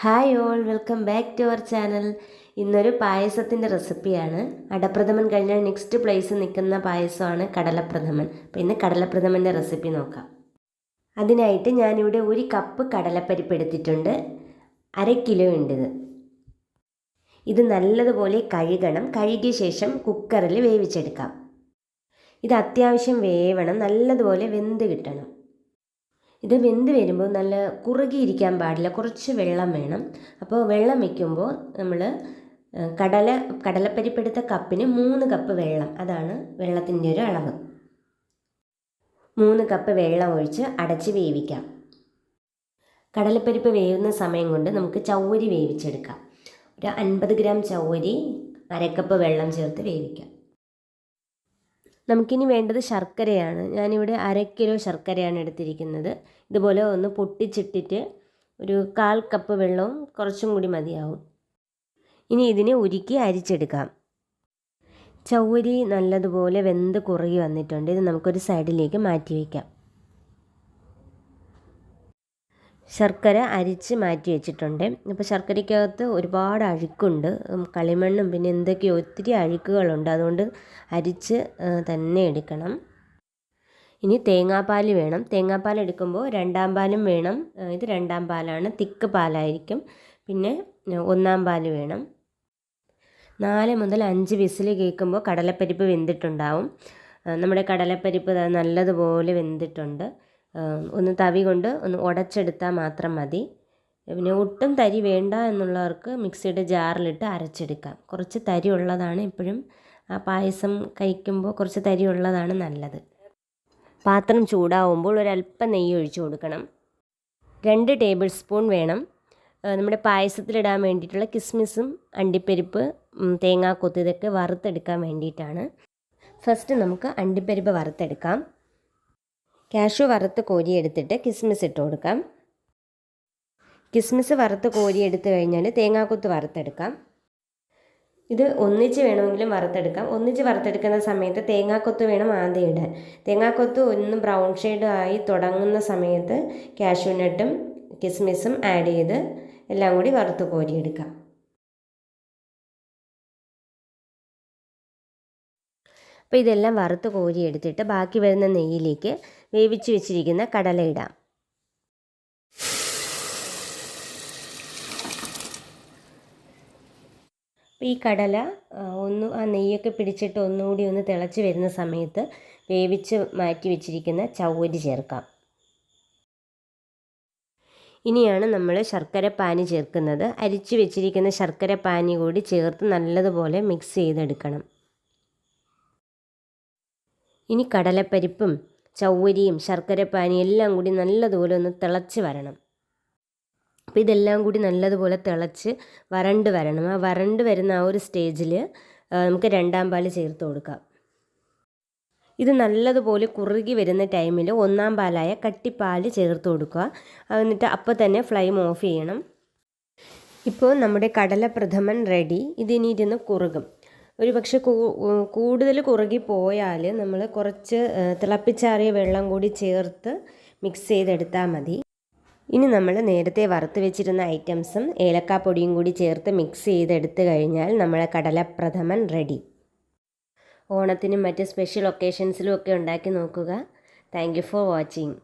Hi all welcome back to our channel ഇന്നൊരു പായസത്തിന്റെ റെസിപ്പിയാണ് അടപ്രഥമൻ കഴിഞ്ഞാൽ നെക്സ്റ്റ് പ്ലേസ് നിൽക്കുന്ന പായസമാണ് കടലപ്രഥമൻ. അപ്പോൾ ഇന്ന് കടലപ്രഥമന്റെ റെസിപ്പി നോക്കാം. അതിനായിട്ട് ഞാനിവിടെ ഒരു കപ്പ് കടലപ്പരിപ്പ് എടുത്തിട്ടുണ്ട്. അര കിലോ ഉണ്ട് ഇത് ഇത് നല്ലതുപോലെ കഴുകണം. കഴുകിയ ശേഷം കുക്കറിൽ വേവിച്ചെടുക്കാം. ഇത് അത്യാവശ്യം വേവണം. നല്ലതുപോലെ വെന്ത് കിട്ടണം. ഇത് വെന്ത് വരുമ്പോൾ നല്ല കുറുകിയിരിക്കാൻ പാടില്ല. കുറച്ച് വെള്ളം വേണം. അപ്പോൾ വെള്ളം വയ്ക്കുമ്പോൾ നമ്മൾ കടല കടലപ്പരിപ്പെടുത്ത കപ്പിന് മൂന്ന് കപ്പ് വെള്ളം. അതാണ് വെള്ളത്തിന്റെ ഒരു അളവ്. മൂന്ന് കപ്പ് വെള്ളം ഒഴിച്ച് അടച്ച് വേവിക്കാം. കടലപ്പരിപ്പ് വേവുന്ന സമയം കൊണ്ട് നമുക്ക് ചൗവരി വേവിച്ചെടുക്കാം. ഒരു അൻപത് ഗ്രാം ചൗവരി അരക്കപ്പ് വെള്ളം ചേർത്ത് വേവിക്കാം. നമുക്കിനി വേണ്ടത് ശർക്കരയാണ്. ഞാനിവിടെ അര കിലോ ശർക്കരയാണ് എടുത്തിരിക്കുന്നത്. ഇതുപോലെ ഒന്ന് പൊട്ടിച്ചിട്ടിട്ട് ഒരു കാൽ കപ്പ് വെള്ളവും കുറച്ചും കൂടി മതിയാവും. ഇനി ഇതിനെ ഉരുക്കി അരിച്ചെടുക്കാം. ചൗവരി നല്ലതുപോലെ വെന്ത് കുറുകി വന്നിട്ടുണ്ട്. ഇത് നമുക്കൊരു സൈഡിലേക്ക് മാറ്റി വയ്ക്കാം. ശർക്കര അരിച്ച് മാറ്റി വെച്ചിട്ടുണ്ട്. അപ്പോൾ ശർക്കരയ്ക്കകത്ത് ഒരുപാട് അഴുക്കുണ്ട്. കളിമണ്ണും പിന്നെ എന്തൊക്കെയോ ഒത്തിരി അഴുക്കുകളുണ്ട്. അതുകൊണ്ട് അരിച്ച് തന്നെ എടുക്കണം. ഇനി തേങ്ങാപ്പാൽ വേണം. തേങ്ങാപ്പാൽ എടുക്കുമ്പോൾ രണ്ടാം പാലും വേണം. ഇത് രണ്ടാം പാലാണ്. തിക്ക് പാലായിരിക്കും. പിന്നെ ഒന്നാം പാൽ വേണം. നാല് മുതൽ അഞ്ച് വിസിൽ കേൾക്കുമ്പോൾ കടലപ്പരിപ്പ് വെന്തിട്ടുണ്ടാവും. നമ്മുടെ കടലപ്പരിപ്പ് നല്ലതുപോലെ വെന്തിട്ടുണ്ട്. ഒന്ന് തവി കൊണ്ട് ഒന്ന് ഉടച്ചെടുത്താൽ മാത്രം മതി. പിന്നെ ഒട്ടും തരി വേണ്ട എന്നുള്ളവർക്ക് മിക്സിയുടെ ജാറിലിട്ട് അരച്ചെടുക്കാം. കുറച്ച് തരി ഉള്ളതാണ് എപ്പോഴും ആ പായസം കഴിക്കുമ്പോൾ കുറച്ച് തരി ഉള്ളതാണ് നല്ലത്. പാത്രം ചൂടാവുമ്പോൾ ഒരല്പം നെയ്യ് ഒഴിച്ചു കൊടുക്കണം. രണ്ട് ടേബിൾ സ്പൂൺ വേണം. നമ്മുടെ പായസത്തിലിടാൻ വേണ്ടിയിട്ടുള്ള കിസ്മിസും അണ്ടിപ്പരിപ്പ് തേങ്ങാക്കൊത്ത് ഇതൊക്കെ വറുത്തെടുക്കാൻ വേണ്ടിയിട്ടാണ്. ഫസ്റ്റ് നമുക്ക് അണ്ടിപ്പരിപ്പ് വറുത്തെടുക്കാം. കാഷ്യൂ വറുത്ത് കോരിയെടുത്തിട്ട് കിസ്മിസ് ഇട്ട് കൊടുക്കാം. കിസ്മിസ് വറുത്ത് കോരിയെടുത്ത് കഴിഞ്ഞാൽ തേങ്ങാക്കൊത്ത് വറുത്തെടുക്കാം. ഇത് ഒന്നിച്ച് വേണമെങ്കിലും വറുത്തെടുക്കാം. ഒന്നിച്ച് വറുത്തെടുക്കുന്ന സമയത്ത് തേങ്ങാക്കൊത്ത് വേണം ആദ്യം ഇടാൻ. തേങ്ങാക്കൊത്ത് ഒന്ന് ബ്രൗൺ ഷെയ്ഡ് ആയി തുടങ്ങുന്ന സമയത്ത് കാഷ്യൂ നട്ടും കിസ്മിസും ആഡ് ചെയ്ത് എല്ലാം കൂടി വറുത്ത് കോരിയെടുക്കാം അപ്പോൾ ഇതെല്ലാം വറുത്ത് കോരി എടുത്തിട്ട് ബാക്കി വരുന്ന നെയ്യിലേക്ക് വേവിച്ച് വെച്ചിരിക്കുന്ന കടല ഇടാം. ഈ കടല ഒന്ന് ആ നെയ്യൊക്കെ പിടിച്ചിട്ട് ഒന്നുകൂടി ഒന്ന് തിളച്ച് വരുന്ന സമയത്ത് വേവിച്ച് മാറ്റി വെച്ചിരിക്കുന്ന ചവ്വരി ചേർക്കാം. ഇനിയാണ് നമ്മൾ ശർക്കര പാനി ചേർക്കുന്നത്. അരിച്ചു വെച്ചിരിക്കുന്ന ശർക്കര പാനി കൂടി ചേർത്ത് നല്ലതുപോലെ മിക്സ് ചെയ്തെടുക്കണം. ഇനി കടലപ്പരിപ്പും ചൗവരിയും ശർക്കരപ്പാനിയും എല്ലാം കൂടി നല്ലതുപോലെ ഒന്ന് തിളച്ച് വരണം. അപ്പോൾ ഇതെല്ലാം കൂടി നല്ലതുപോലെ തിളച്ച് വരണ്ട് വരണം. ആ വരണ്ട് വരുന്ന ആ ഒരു സ്റ്റേജിൽ നമുക്ക് രണ്ടാം പാൽ ചേർത്ത് കൊടുക്കാം. ഇത് നല്ലതുപോലെ കുറുകി വരുന്ന ടൈമിൽ ഒന്നാം പാലായ കട്ടിപ്പാൽ ചേർത്ത് കൊടുക്കുക. എന്നിട്ട് അപ്പോൾ തന്നെ ഫ്ലെയിം ഓഫ് ചെയ്യണം. ഇപ്പോൾ നമ്മുടെ കടലപ്രഥമൻ റെഡി. ഇതിനിരുന്ന് കുറുകും. ഒരു പക്ഷെ കൂടുതൽ കുറുകി പോയാൽ നമ്മൾ കുറച്ച് തിളപ്പിച്ചാറിയ വെള്ളം കൂടി ചേർത്ത് മിക്സ് ചെയ്തെടുത്താൽ മതി. ഇനി നമ്മൾ നേരത്തെ വറുത്ത് വെച്ചിരുന്ന ഐറ്റംസും ഏലക്കാപ്പൊടിയും കൂടി ചേർത്ത് മിക്സ് ചെയ്തെടുത്ത് കഴിഞ്ഞാൽ നമ്മളെ കടലപ്രഥമൻ റെഡി ഓണത്തിനും മറ്റ് സ്പെഷ്യൽ ഒക്കേഷൻസിലും ഒക്കെ ഉണ്ടാക്കി നോക്കുക. Thank for watching